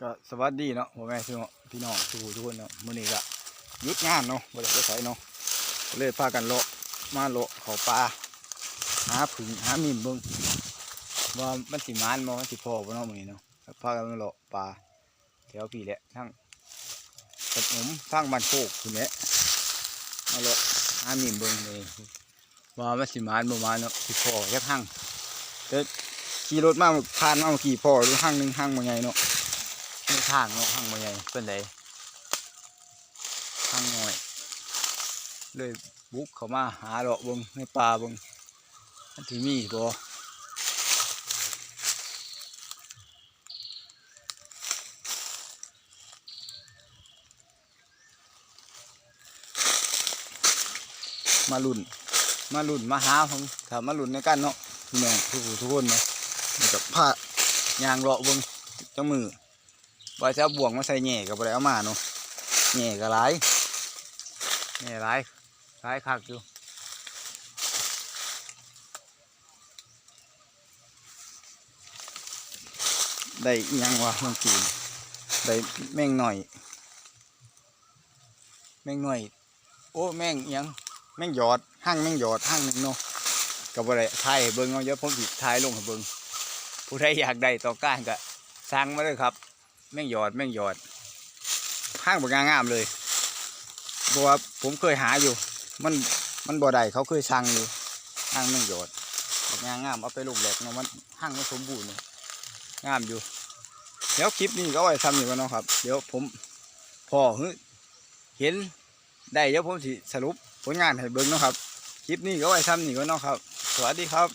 ก็สวัสดีเนาะพ่อแม่พี่น้องพี่น้องทุกทุกคนเนาะมื้อนี้ก็หยุดงานเนาะบ่ได้ไปไสเนาะเลยพากันเลาะมาเลาะเขาป่าหาผึ่งหามีนเบิ่งว่ามันสิมานบ่มันสิพอบ่เนาะมื้อนี้เนาะพากันมาเลาะป่าแถวพี่แหละทั้งกระหนมทั้งบ้านโคกพุ่นแหละมาเลาะหามีนเบิ่งเลยว่ามันสิมานบ่มานเนาะสิพอจักหั่งเด้อขี่รถมาผ่านมาเมื่อกี้พอดูหั่งหนึงหั่งบ่ใหญ่เนาะ มีทางเนาะทางบ่ใหญ่เป็นไดทางน้อย เลยบุกเข้ามาหาเลาะบงในป่าบงอันที่มีบ่มาลุ่น มาลุ่นมาหาผมถ้ามาลุ่นในกันเนาะพี่น้องทุกทุกคนเนาะมันจะพายางเลาะบงจ้ามือ ว่าจะเอาบ่วงมาใส่แหน่ก็บ่ได้เอามาเนาะแหน่ก็หลายแหน่หลายหลายคักอยู่ได้ยังวะเมื่อกี้ได้แม่งหน่อย แม่งหน่อย โอ้แม่งยังแม่งหยอดห้างแม่งหยอดห้างหนึ่งเนาะก็บ่ได้ถ่ายเบิ่งเอาเดี๋ยวผมสิถ่ายลงเบิ่งผู้ใดอยากได้ต่อก้านก็สั่งมาเลยครับ แม่งหยอดแม่งหยอดห้างบกงามๆเลยเพราะว่าผมเคยหาอยู่ มันมันบ่ได้เขาเคยสั่งอยู่ห้างแม่งหยอดบกงามๆเอาไปลูกแหลกเนาะมันห้างมันสมบูรณ์เนาะงามอยู่เดี๋ยวคลิปนี้ก็ไว้ทำอยู่กันเนาะครับ เดี๋ยวผมพอเฮ้ยเห็นได้เดี๋ยวผมสิสรุปผลงานให้เบิ่งเนาะครับ คลิปนี้ก็ไว้ทำนี่ก็เนาะครับ สวัสดีครับ